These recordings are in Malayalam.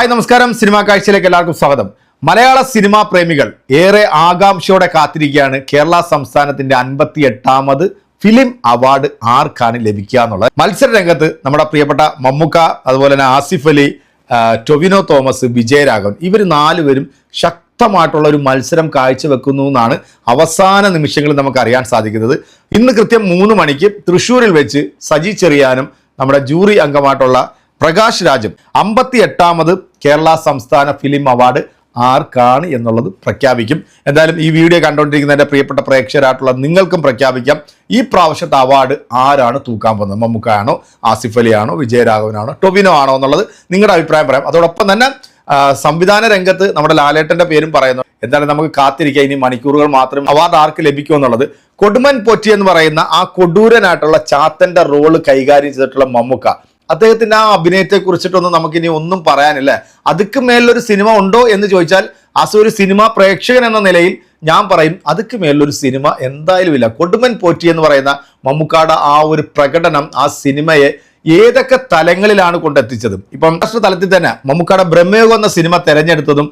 ഹായ് നമസ്കാരം. സിനിമാ കാഴ്ചയിലേക്ക് എല്ലാവർക്കും സ്വാഗതം. മലയാള സിനിമാ പ്രേമികൾ ഏറെ ആകാംക്ഷയോടെ കാത്തിരിക്കുകയാണ് കേരള സംസ്ഥാനത്തിന്റെ അൻപത്തി എട്ടാമത് ഫിലിം അവാർഡ് ആർക്കാണ് ലഭിക്കുക എന്നുള്ളത്. മത്സര രംഗത്ത് നമ്മുടെ പ്രിയപ്പെട്ട മമ്മുക്ക അതുപോലെ തന്നെ ആസിഫ് അലി ടൊവിനോ തോമസ് വിജയരാഘവൻ ഇവർ നാലുപേരും ശക്തമായിട്ടുള്ള ഒരു മത്സരം കാഴ്ചവെക്കുന്നു എന്നാണ് അവസാന നിമിഷങ്ങളിൽ നമുക്ക് അറിയാൻ സാധിക്കുന്നത്. ഇന്ന് കൃത്യം മൂന്ന് മണിക്ക് തൃശ്ശൂരിൽ വെച്ച് സജി ചെറിയാനും നമ്മുടെ ജൂറി അംഗമായിട്ടുള്ള പ്രകാശ് രാജും അമ്പത്തി എട്ടാമത് കേരള സംസ്ഥാന ഫിലിം അവാർഡ് ആർക്കാണ് എന്നുള്ളത് പ്രഖ്യാപിക്കും. എന്തായാലും ഈ വീഡിയോ കണ്ടുകൊണ്ടിരിക്കുന്ന എന്റെ പ്രിയപ്പെട്ട പ്രേക്ഷകരായിട്ടുള്ള നിങ്ങൾക്കും പ്രഖ്യാപിക്കാം. ഈ പ്രാവശ്യത്തെ അവാർഡ് ആരാണ് തൂക്കാൻ പോകുന്നത്? മമ്മൂക്കായാണോ ആസിഫ് അലിയാണോ വിജയരാഘവനാണോ ടൊവിനോ ആണോ എന്നുള്ളത് നിങ്ങളുടെ അഭിപ്രായം പറയാം. അതോടൊപ്പം തന്നെ സംവിധാന രംഗത്ത് നമ്മുടെ ലാലേട്ടന്റെ പേരും പറയുന്നു. എന്തായാലും നമുക്ക് കാത്തിരിക്കുക ഇനി മണിക്കൂറുകൾ മാത്രം അവാർഡ് ആർക്ക് ലഭിക്കും എന്നുള്ളത്. കൊടുമൻ പൊറ്റി എന്ന് പറയുന്ന ആ കൊടൂരനായിട്ടുള്ള ചാത്തന്റെ റോൾ കൈകാര്യം ചെയ്തിട്ടുള്ള മമ്മൂക്ക. അദ്ദേഹത്തിന്റെ ആ അഭിനയത്തെ കുറിച്ചിട്ടൊന്നും നമുക്കിനി ഒന്നും പറയാനില്ല. അതുക്ക് മേലൊരു സിനിമ ഉണ്ടോ എന്ന് ചോദിച്ചാൽ അസു ഒരു സിനിമ പ്രേക്ഷകൻ എന്ന നിലയിൽ ഞാൻ പറയും അതുക്ക് മേലൊരു സിനിമ എന്തായാലും ഇല്ല. കൊടുമൻ പോറ്റി എന്ന് പറയുന്ന മമ്മൂക്കാട് ആ ഒരു പ്രകടനം ആ സിനിമയെ ഏതൊക്കെ തലങ്ങളിലാണ് കൊണ്ടെത്തിച്ചതും? ഇപ്പം അന്താരാഷ്ട്ര തലത്തിൽ തന്നെ മമ്മൂക്കാട് ബ്രഹ്മയോഗം എന്ന സിനിമ തിരഞ്ഞെടുത്തതും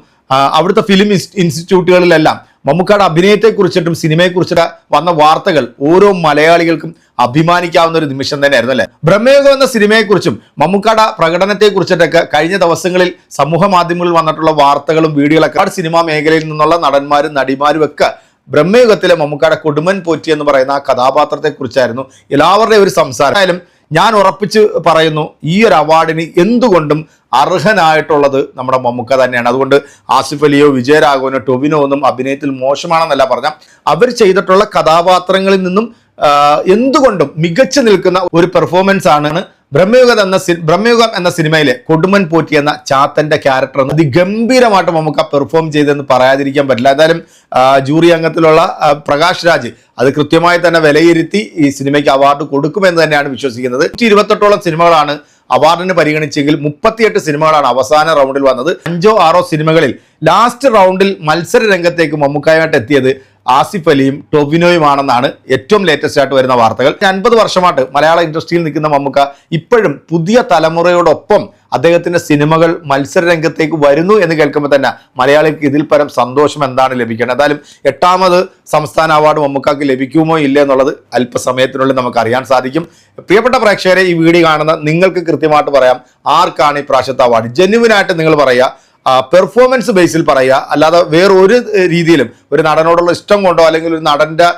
അവിടുത്തെ ഫിലിം ഇൻസ്റ്റിറ്റ്യൂട്ടുകളിലെല്ലാം മമ്മൂക്കാട് അഭിനയത്തെക്കുറിച്ചിട്ടും സിനിമയെക്കുറിച്ചിട്ട് വന്ന വാർത്തകൾ ഓരോ മലയാളികൾക്കും അഭിമാനിക്കാവുന്ന ഒരു നിമിഷം തന്നെയായിരുന്നു അല്ലെ? ബ്രഹ്മയോഗം എന്ന സിനിമയെക്കുറിച്ചും മമ്മൂക്കാട പ്രകടനത്തെക്കുറിച്ചിട്ടൊക്കെ കഴിഞ്ഞ ദിവസങ്ങളിൽ സമൂഹ മാധ്യമങ്ങളിൽ വന്നിട്ടുള്ള വാർത്തകളും വീഡിയോകളൊക്കെ ആ സിനിമാ മേഖലയിൽ നിന്നുള്ള നടന്മാരും നടിമാരും ഒക്കെ ബ്രഹ്മയുഗത്തിലെ മമ്മൂക്കാട കൊടുമൻ പോറ്റി എന്ന് പറയുന്ന ആ കഥാപാത്രത്തെ കുറിച്ചായിരുന്നു എല്ലാവരുടെയും ഒരു സംസാരം. ആയാലും ഞാൻ ഉറപ്പിച്ച് പറയുന്നു ഈ ഒരു അവാർഡിന് എന്തുകൊണ്ടും അർഹനായിട്ടുള്ളത് നമ്മുടെ മമ്മൂക്ക തന്നെയാണ്. അതുകൊണ്ട് ആസിഫ് അലിയോ വിജയരാഘവനോ ടൊവിനോ ഒന്നും അഭിനയത്തിൽ മോശമാണെന്നല്ല പറഞ്ഞ അവർ ചെയ്തിട്ടുള്ള കഥാപാത്രങ്ങളിൽ നിന്നും എന്തുകൊണ്ടും മികച്ചു നിൽക്കുന്ന ഒരു പെർഫോമൻസ് ആണ് ബ്രഹ്മയുഗം എന്ന ബ്രഹ്മയുഗം എന്ന സിനിമയിലെ കൊടുമൻ പോറ്റി എന്ന ചാത്തന്റെ ക്യാരക്ടർ അതിഗംഭീരമായിട്ട് നമുക്ക് പെർഫോം ചെയ്തെന്ന് പറയാതിരിക്കാൻ പറ്റില്ല. എന്തായാലും ജൂറി അംഗത്തിലുള്ള പ്രകാശ് രാജ് അത് കൃത്യമായി തന്നെ വിലയിരുത്തി ഈ സിനിമയ്ക്ക് അവാർഡ് കൊടുക്കുമെന്ന് തന്നെയാണ് വിശ്വസിക്കുന്നത്. ഇരുപത്തെട്ടോളം സിനിമകളാണ് അവാർഡിന് പരിഗണിച്ചെങ്കിൽ മുപ്പത്തിയെട്ട് സിനിമകളാണ് അവസാന റൗണ്ടിൽ വന്നത്. അഞ്ചോ ആറോ സിനിമകളിൽ ലാസ്റ്റ് റൗണ്ടിൽ മത്സര രംഗത്തേക്ക് മമ്മൂക്കായുമായിട്ട് എത്തിയത് ആസിഫ് അലിയും ടൊവിനോയുമാണെന്നാണ് ഏറ്റവും ലേറ്റസ്റ്റ് ആയിട്ട് വരുന്ന വാർത്തകൾ. അൻപത് വർഷമായിട്ട് മലയാള ഇൻഡസ്ട്രിയിൽ നിൽക്കുന്ന മമ്മൂക്ക ഇപ്പോഴും പുതിയ തലമുറയോടൊപ്പം അദ്ദേഹത്തിന്റെ സിനിമകൾ മത്സര രംഗത്തേക്ക് വരുന്നു എന്ന് കേൾക്കുമ്പോൾ തന്നെ മലയാളിക്ക് ഇതിൽ പരം സന്തോഷം എന്താണ് ലഭിക്കേണ്ടത്? എന്തായാലും എട്ടാമത് സംസ്ഥാന അവാർഡ് മമ്മൂക്കാക്ക് ലഭിക്കുമോ ഇല്ല എന്നുള്ളത് അല്പസമയത്തിനുള്ളിൽ നമുക്ക് അറിയാൻ സാധിക്കും. പ്രിയപ്പെട്ട പ്രേക്ഷകരെ ഈ വീഡിയോ കാണുന്ന നിങ്ങൾക്ക് കൃത്യമായിട്ട് പറയാം ആർക്കാണ് ഈ പ്രാവശ്യത്തെ അവാർഡ്? ജെന്യുവിനായിട്ട് നിങ്ങൾ പറയുക. പെർഫോമൻസ് ബേസിൽ പറയുക. അല്ലാതെ വേറൊരു രീതിയിലും ഒരു നടനോടുള്ള ഇഷ്ടം കൊണ്ടോ അല്ലെങ്കിൽ ഒരു നടന്റെ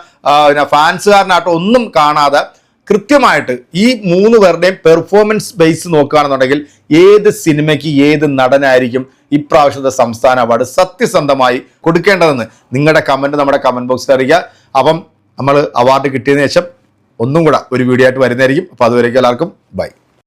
പിന്നെ ഫാൻസുകാരനായിട്ടോ ഒന്നും കാണാതെ കൃത്യമായിട്ട് ഈ മൂന്ന് പേരുടെയും പെർഫോമൻസ് ബേസ് നോക്കുകയാണെന്നുണ്ടെങ്കിൽ ഏത് സിനിമയ്ക്ക് ഏത് നടനായിരിക്കും ഇപ്രാവശ്യത്തെ സംസ്ഥാന അവാർഡ് സത്യസന്ധമായി കൊടുക്കേണ്ടതെന്ന് നിങ്ങളുടെ കമന്റ് നമ്മുടെ കമന്റ് ബോക്സിൽ അറിയിക്കുക. അപ്പം നമ്മൾ അവാർഡ് കിട്ടിയതിനു ശേഷം ഒന്നും കൂടെ ഒരു വീഡിയോ ആയിട്ട് വരുന്നതായിരിക്കും. അപ്പോൾ അതുവരേക്കും എല്ലാവർക്കും ബൈ